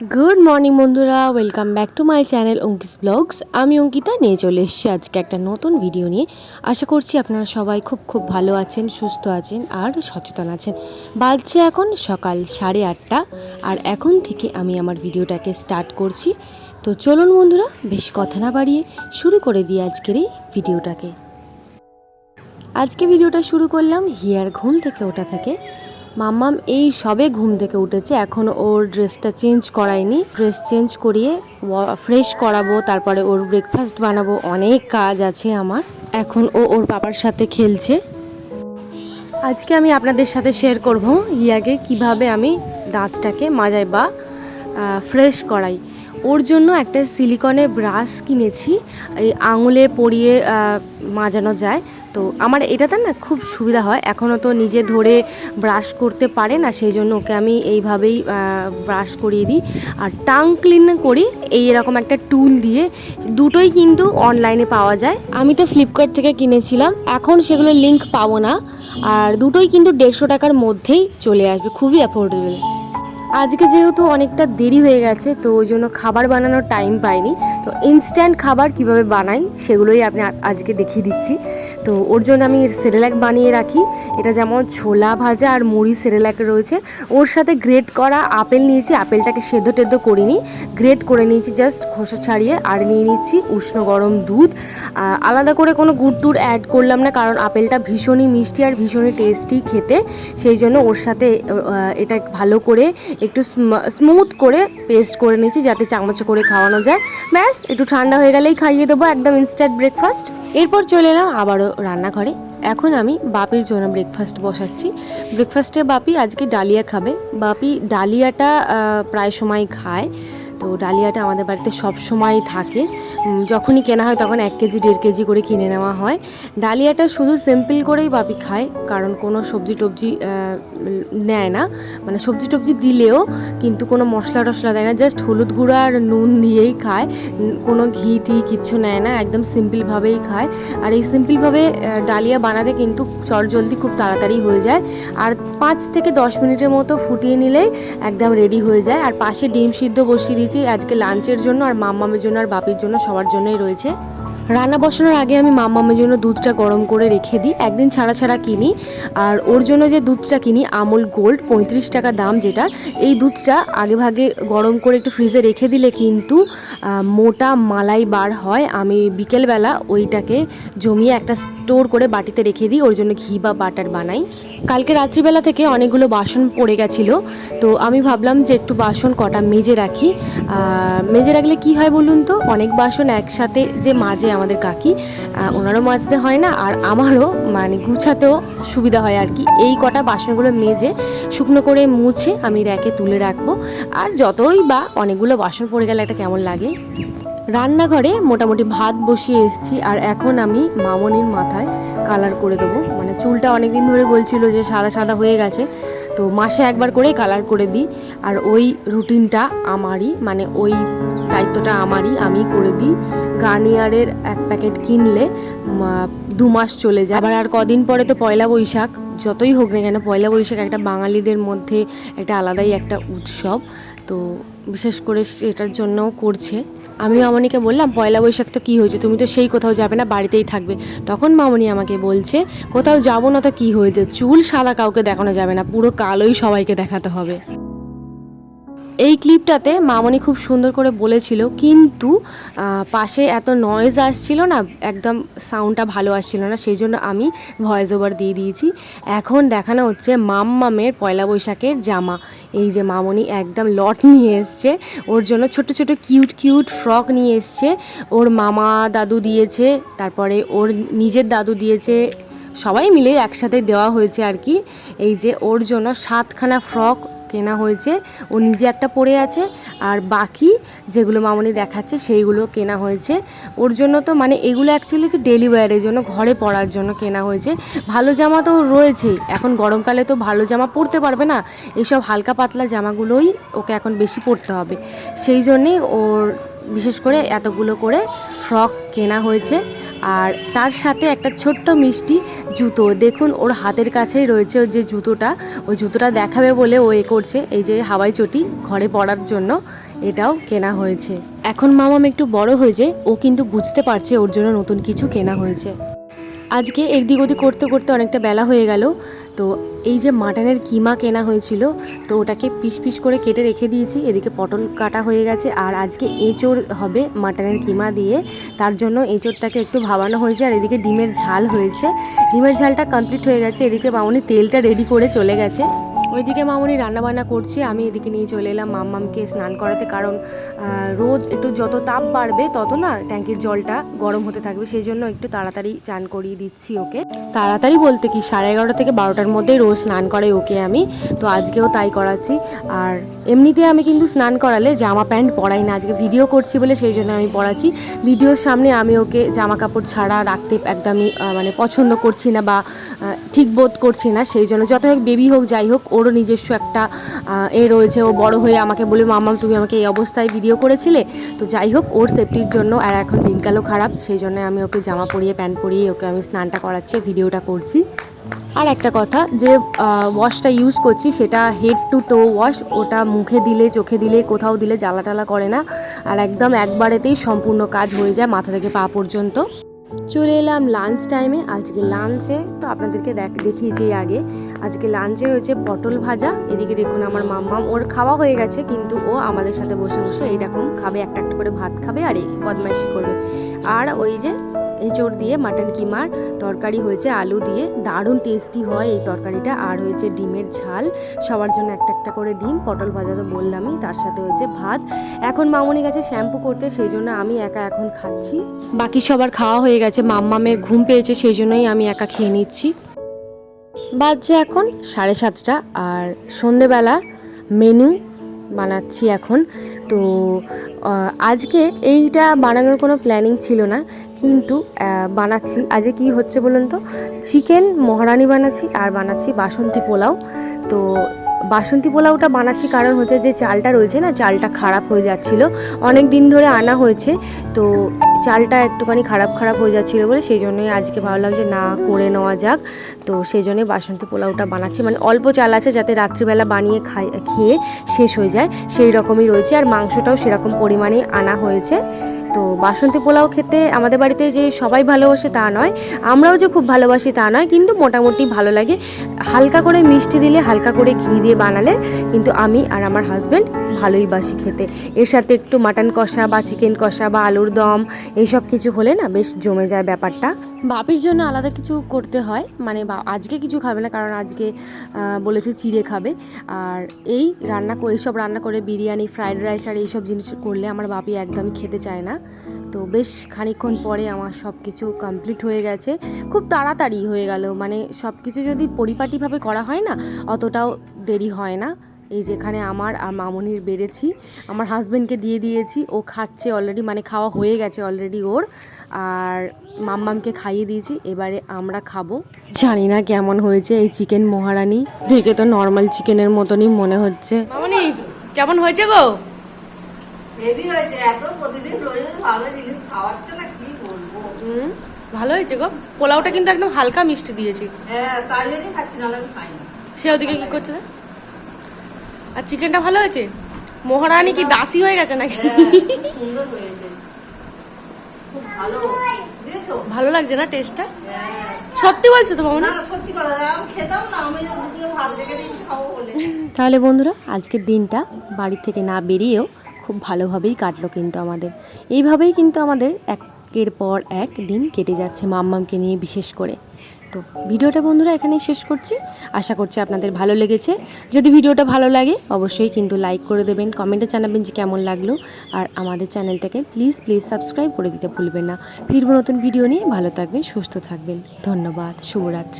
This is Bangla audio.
গুড মর্নিং বন্ধুরা। Welcome back to my channel Anki's vlogs আমি অঙ্কিতা, নিয়ে চলে এসেছি আজকে একটা নতুন ভিডিও নিয়ে। আশা করছি আপনারা সবাই খুব খুব ভালো আছেন, সুস্থ আছেন আর সচেতন আছেন। বাজছে এখন সকাল সাড়ে আটটা। আর এখন থেকে আমি আমার ভিডিওটাকে স্টার্ট করছি। তো চলুন বন্ধুরা, বেশি কথা না বাড়িয়ে শুরু করে দিই আজকের এই ভিডিওটাকে আজকে ভিডিওটা শুরু করলাম, হিয়ার ঘুম থেকে ওঠা থেকে। মাম্মাম এই সবে ঘুম থেকে উঠেছে, এখন ওর ড্রেসটা চেঞ্জ করায়নি। ড্রেস চেঞ্জ করিয়ে ফ্রেশ করাবো, তারপরে ওর ব্রেকফাস্ট বানাবো, অনেক কাজ আছে আমার। এখন ও ওর বাবার সাথে খেলছে। আজকে আমি আপনাদের সাথে শেয়ার করব হিয়াকে কীভাবে আমি দাঁতটাকে মাজাই বা ফ্রেশ করাই। ওর জন্য একটা সিলিকনের ব্রাশ কিনেছি, এই আঙুলে পরিয়ে মাজানো যায়। তো আমার এটাতে না খুব সুবিধা হয়। এখনও তো নিজে ধরে ব্রাশ করতে পারে না, সেই জন্য ওকে আমি এইভাবেই ব্রাশ করিয়ে দিই। আর টাং ক্লিন করি, এই এরকম একটা টুল দিয়ে। দুটোই কিন্তু অনলাইনে পাওয়া যায়। আমি তো ফ্লিপকার্ট থেকে কিনেছিলাম, এখন সেগুলো লিঙ্ক পাবো না। আর দুটোই কিন্তু দেড়শো টাকার মধ্যেই চলে আসবে, খুবই অ্যাফোর্ডেবল আজকে যেহেতু অনেকটা দেরি হয়ে গেছে, তো ওই জন্য খাবার বানানোর টাইম পাইনি। তো ইনস্ট্যান্ট খাবার কীভাবে বানাই সেগুলোই আপনি আজকে দেখিয়ে দিচ্ছি। তো ওর জন্য আমি সেরেলাক বানিয়ে রাখি। এটা যেমন ছোলা ভাজা আর মুড়ি সেরেলাক রয়েছে। ওর সাথে গ্রেট করা আপেল নিয়েছি। আপেলটাকে সেদ্ধ টেদ্ধ করিনি। গ্রেট করে নিয়েছি জাস্ট খোসা ছাড়িয়ে আর নিয়ে নিচ্ছি উষ্ণ গরম দুধ। আলাদা করে কোনো গুড় টুড় অ্যাড করলাম না, কারণ আপেলটা ভীষণই মিষ্টি আর ভীষণই টেস্টি খেতে। সেই জন্য ওর সাথে এটা ভালো করে একটু স্মুথ করে পেস্ট করে নিয়েছি যাতে চামচ করে খাওয়ানো যায়। ব্যাস, একটু ঠান্ডা হয়ে গেলেই খাইয়ে দেবো একদম ইনস্ট্যান্ট ব্রেকফাস্ট এরপর চলে এলাম আবারও রান্নাঘরে। এখন আমি বাপির জন্য ব্রেকফাস্ট বসাচ্ছি। ব্রেকফাস্টে বাপি আজকে ডালিয়া খাবে। বাপি ডালিয়াটা প্রায় সময় খায়। তো ডালিয়াটা আমাদের বাড়িতে সব সময় থাকে যখনই কেনা হয় তখন এক কেজি, দেড় কেজি করে কিনে নেওয়া হয়। ডালিয়াটা শুধু সিম্পল করেই বাপি খায়, কারণ কোনো সবজি টবজি নেয় না। মানে সবজি টবজি দিলেও কিন্তু কোনো মশলা টশলা দেয় না জাস্ট হলুদ গুঁড়া আর নুন দিয়েই খায়। কোনো ঘি, টি কিচ্ছু নেয় না, একদম সিম্পলভাবেই খায়। আর এই সিম্পলভাবে ডালিয়া বানাতে কিন্তু চটজলদি খুব তাড়াতাড়ি হয়ে যায়। আর পাঁচ থেকে দশ মিনিটের মতো ফুটিয়ে নিলেই একদম রেডি হয়ে যায়। আর পাশে ডিম সিদ্ধ বসিয়ে দিয়েছি, আজকে লাঞ্চের জন্য আর মাম্মামের জন্য আর বাপির জন্য সবার জন্যই রয়েছে। রান্না বসানোর আগে আমি মাম্মামের জন্য দুধটা গরম করে রেখে দিই, একদিন ছাড়া ছাড়া কিনি। আর ওর জন্য যে দুধটা কিনি, আমুল গোল্ড, পঁয়ত্রিশ টাকা দাম যেটা, এই দুধটা আগে ভাগে গরম করে একটু ফ্রিজে রেখে দিলে কিন্তু মোটা মালাই বার হয়। আমি বিকেলবেলা ওইটাকে জমিয়ে একটা স্টোর করে বাটিতে রেখে দিই, ওর জন্য ঘি বা বাটার বানাই। কালকে রাত্রিবেলা থেকে অনেকগুলো বাসন পড়ে গেছিল। তো আমি ভাবলাম যে একটু বাসন কটা মেজে রাখি। মেজে রাখলে কি হয় বলুন তো? অনেক বাসন একসাথে যে মাজে আমাদের কাকি ওনারও মাজতে হয় না, আর আমারও মানে গুছাতেও সুবিধা হয় আর কি। এই কটা বাসনগুলো মেজে, শুকনো করে মুছে আমি র্যাকে তুলে রাখব। আর যতই বা অনেকগুলো বাসন পড়ে গেলে একটা কেমন লাগে? রান্নাঘরে মোটামুটি ভাত বসিয়ে এসেছি, আর এখন আমি মামনির মাথায় কালার করে দেবো। মানে চুলটা অনেক দিন ধরে বলছিল যে সাদা সাদা হয়ে গেছে, তো মাসে একবার করে কালার করে দিই। আর ওই রুটিনটা আমারই মানে ওই দায়িত্বটা আমারই, আমি করে দিই। গার্নিয়ারের এক প্যাকেট কিনলে দু মাস চলে যায়। আবার আর কদিন পরে তো পয়লা বৈশাখ, যতই হোক না কেন পয়লা বৈশাখ একটা বাঙালিদের মধ্যে একটা আলাদাই একটা উৎসব। তো বিশেষ করে সেটার জন্যও করছে। আমি মামনিকে বললাম, পয়লা বৈশাখ তো কী হয়েছে? তুমি তো সেই কোথাও যাবে না, বাড়িতেই থাকবে। তখন মামনি আমাকে বলছে, কোথাও যাব না তো কী হয়েছে? চুল সাদা কাউকে দেখানো যাবে না, পুরো কালোই সবাইকে দেখাতে হবে। এই ক্লিপটাতে মামনি খুব সুন্দর করে বলেছিল, কিন্তু পাশে এত নয়েজ আসছিল না, একদম সাউন্ডটা ভালো আসছিল না সেই জন্য আমি ভয়েস ওভার দিয়ে দিয়েছি। এখন দেখানো হচ্ছে মাম্মামের পয়লা বৈশাখের জামা। এই যে মামনি একদম লট নিয়ে এসছে, ওর জন্য ছোট ছোট কিউট কিউট ফ্রক নিয়ে এসছে। ওর মামা দাদু দিয়েছে, তারপরে ওর নিজের দাদু দিয়েছে, সবাই মিলে একসাথে দেওয়া হয়েছে আর কি। এই যে ওর জন্য সাতখানা ফ্রক কেনা হয়েছে। ও নিজে একটা পরে আছে আর বাকি যেগুলো মামনি দেখাচ্ছে সেইগুলো কেনা হয়েছে। ওর জন্য তো মানে এগুলো অ্যাকচুয়ালি যে ডেলি ওয়্যারের জন্য, ঘরে পরার জন্য কেনা হয়েছে। ভালো জামা তো রয়েছেই। এখন গরমকালে তো ভালো জামা পরতে পারবে না। এইসব হালকা পাতলা জামাগুলোই ওকে এখন বেশি পরতে হবে। সেই জন্যেই ওর বিশেষ করে এতগুলো করে ফ্রক কেনা হয়েছে। আর তার সাথে একটা ছোট্ট মিষ্টি জুতো। দেখুন, ওর হাতের কাছেই রয়েছে ওই যে জুতোটা। ওই জুতোটা দেখাবে বলে ও এ করছে। এই যে হাওয়াই চটি ঘরে পড়ার জন্য এটাও কেনা হয়েছে। এখন মামাম একটু বড় হয়েছে ও কিন্তু বুঝতে পারছে ওর জন্য নতুন কিছু কেনা হয়েছে। আজকে এদিক ওদিক করতে করতে অনেকটা বেলা হয়ে গেল। তো এই যে মাটনের কিমা কেনা হয়েছিল, তো ওটাকে পিস পিস করে কেটে রেখে দিয়েছি। এদিকে পটল কাটা হয়ে গেছে, আর আজকে এঁচোড় হবে মাটনের কিমা দিয়ে। তার জন্য এঁচোড়টাকে একটু ভাবানো হয়েছে, আর এদিকে ডিমের ঝাল হয়েছে। ডিমের ঝালটা কমপ্লিট হয়ে গেছে, এদিকে বাউনি তেলটা রেডি করে চলে গেছে। ওইদিকে মামনি রান্নাবান্না করছে, আমি এদিকে নিয়ে চলে এলাম মাম্মামকে স্নান করাতে। কারণ রোদ একটু যত তাপ বাড়বে, তত না ট্যাঙ্কির জলটা গরম হতে থাকবে। সেই জন্য একটু তাড়াতাড়ি চান করিয়ে দিচ্ছি ওকে। তাড়াতাড়ি বলতে কি, সাড়ে এগারোটা থেকে বারোটার মধ্যে রোজ স্নান করে ওকে আমি। তো আজকেও তাই করাচ্ছি। আর এমনিতে আমি কিন্তু স্নান করালে জামা প্যান্ট পরাই না। আজকে ভিডিও করছি বলে সেই জন্য আমি পরাচ্ছি। ভিডিওর সামনে আমি ওকে জামা কাপড় ছাড়া রাখতে একদমই মানে পছন্দ করছি না বা ঠিক বোধ করছি না। সেই জন্য যত হোক বেবি হোক, যাই হোক ওরও নিজস্ব একটা এ রয়েছে। ও বড় হয়ে আমাকে বলে মামাম তুমি আমাকে এই অবস্থায় ভিডিও করেছিলে। তো যাই হোক, ওর সেফটির জন্য, আর এখন দিনকালও খারাপ, সেই জন্য আমি ওকে জামা পরিয়ে, প্যান্ট পরিয়ে, ওকে আমি স্নানটা করাচ্ছি ভিডিওটা করছি। আর একটা কথা, যে ওয়াশটা ইউজ করছি, সেটা হেড টু টো ওয়াশ ওটা মুখে দিলে, চোখে দিলে, কোথাও দিলে জ্বালা টালা করে না। আর একদম একবারেতেই সম্পূর্ণ কাজ হয়ে যায় মাথা থেকে পা পর্যন্ত। চলে এলাম লাঞ্চ টাইমে আজকে লাঞ্চে তো আপনাদেরকে দেখ, দেখিয়েছি আগে। আজকে লাঞ্চে হয়েছে পটল ভাজা। এদিকে দেখুন আমার মাম্মাম, ওর খাওয়া হয়ে গেছে, কিন্তু ও আমাদের সাথে বসে বসে এইরকম খাবে, একটা একটা করে ভাত খাবে আর এই বদমাইশি করবে। আর ওই যে এঁচড় দিয়ে মাটন কিমার তরকারি হয়েছে, আলু দিয়ে। দারুণ টেস্টি হয় এই তরকারিটা। আর হয়েছে ডিমের ঝাল, সবার জন্য একটা একটা করে ডিম, পটল ভাজা তো বললামই, তার সাথে হয়েছে ভাত। এখন মামনি গেছে শ্যাম্পু করতে, সেই জন্য আমি একা এখন খাচ্ছি। বাকি সবার খাওয়া হয়ে গেছে, মাম্মামের ঘুম পেয়েছে, সেই জন্যই আমি একা খেয়ে নিচ্ছি। বাজছে এখন সাড়ে সাতটা আর সন্ধেবেলা মেনু বানাচ্ছি এখন। তো আজকে এইটা বানানোর কোনো প্ল্যানিং ছিল না, কিন্তু বানাচ্ছি। আজকে কি হচ্ছে বলুন তো? চিকেন মহারানি বানাচ্ছি আর বানাচ্ছি বাসন্তী পোলাও। তো, বাসন্তী পোলাওটা বানাচ্ছি কারণ হচ্ছে যে চালটা রয়েছে না, চালটা খারাপ হয়ে যাচ্ছিল। অনেক দিন ধরে আনা হয়েছে। তো চালটা একটুখানি খারাপ খারাপ হয়ে যাচ্ছিল বলে সেই জন্যই আজকে ভাবলাম যে না, করে নেওয়া যাক। তো সেই জন্যই বাসন্তী পোলাওটা বানাচ্ছি। মানে অল্প চাল আছে যাতে রাত্রিবেলা বানিয়ে খাই, খেয়ে শেষ হয়ে যায়। সেই রকমই রয়েছে আর মাংসটাও সেরকম পরিমাণেই আনা হয়েছে। তো বাসন্তী পোলাও খেতে আমাদের বাড়িতে যে সবাই ভালোবাসে তা নয়, আমরাও যে খুব ভালোবাসি তা নয়, কিন্তু মোটামুটি ভালো লাগে। হালকা করে মিষ্টি দিলে হালকা করে ঘি দিয়ে বানালে, কিন্তু আমি আর আমার হাজব্যান্ড ভালোই বাসি খেতে। এর সাথে একটু মাটন কষা বা চিকেন কষা বা আলুর দম, এইসব কিছু হলে না বেশ জমে যায় ব্যাপারটা। বাপির জন্য আলাদা কিছু করতে হয় মানে আজকে কিছু খাবে না, কারণ আজকে বলেছে চিড়ে খাবে। আর এই রান্না করে এইসব রান্না করে বিরিয়ানি, ফ্রাইড রাইস আর এইসব জিনিস করলে আমার বাপি একদমই খেতে চায় না। তো বেশ খানিকক্ষণ পরে আমার সব কিছু কমপ্লিট হয়ে গেছে। খুব তাড়াতাড়ি হয়ে গেল মানে সব কিছু যদি পরিপাটিভাবে করা হয় না, অতটাও দেরি হয় না। এই যেখানে আমার আর মামনির বেড়েছি আমার হাজব্যান্ডকে দিয়ে দিয়েছি ও খাচ্ছে অলরেডি মানে খাওয়া হয়ে গেছে অলরেডি ওর আর মাম্মামকে খাইয়ে দিয়েছি এবারে আমরা খাব। জানি না কেমন হয়েছে এই চিকেন মহারানি দেখে তো নর্মাল চিকেনের মতনই মনে হচ্ছে। মামনি কেমন হয়েছে গো? হেভি হয়েছে এত প্রতিদিন রোজ ভালো জিনিস খাওয়াচ্ছ না কি বলব? হুম ভালো হয়েছে গো। পোলাওটা কিন্তু একদম হালকা মিষ্টি দিয়েছি। হ্যাঁ তাই জন্যই খাচ্ছি নাহলে আমি খাই না সে ওদিকে কি করছে? আর চিকেনটা ভালো হয়েছে? মহারানী কি দাসী হয়ে গেছে নাকি? হ্যাঁ, সুন্দর হয়েছে। খুব ভালো। ভালো লাগছে না টেস্টটা হ্যাঁ। সত্যি বলছো তো মামনি তাহলে বন্ধুরা আজকের দিনটা বাড়ি থেকে না বেরিয়েও খুব ভালোভাবেই কাটলো কিন্তু আমাদের। এইভাবেই কিন্তু আমাদের একের পর এক দিন কেটে যাচ্ছে মাম্মামকে নিয়ে বিশেষ করে। তো ভিডিওটা বন্ধুরা এখানেই শেষ করছি। আশা করছি আপনাদের ভালো লেগেছে। যদি ভিডিওটা ভালো লাগে, অবশ্যই কিন্তু লাইক করে দেবেন, কমেন্টে জানাবেন যে কেমন লাগল। আর আমাদের চ্যানেলটাকে প্লিজ প্লিজ সাবস্ক্রাইব করে দিতে ভুলবেন না। ফিরবো নতুন ভিডিও নিয়ে। ভালো থাকবেন, সুস্থ থাকবেন। ধন্যবাদ, শুভরাত্রি।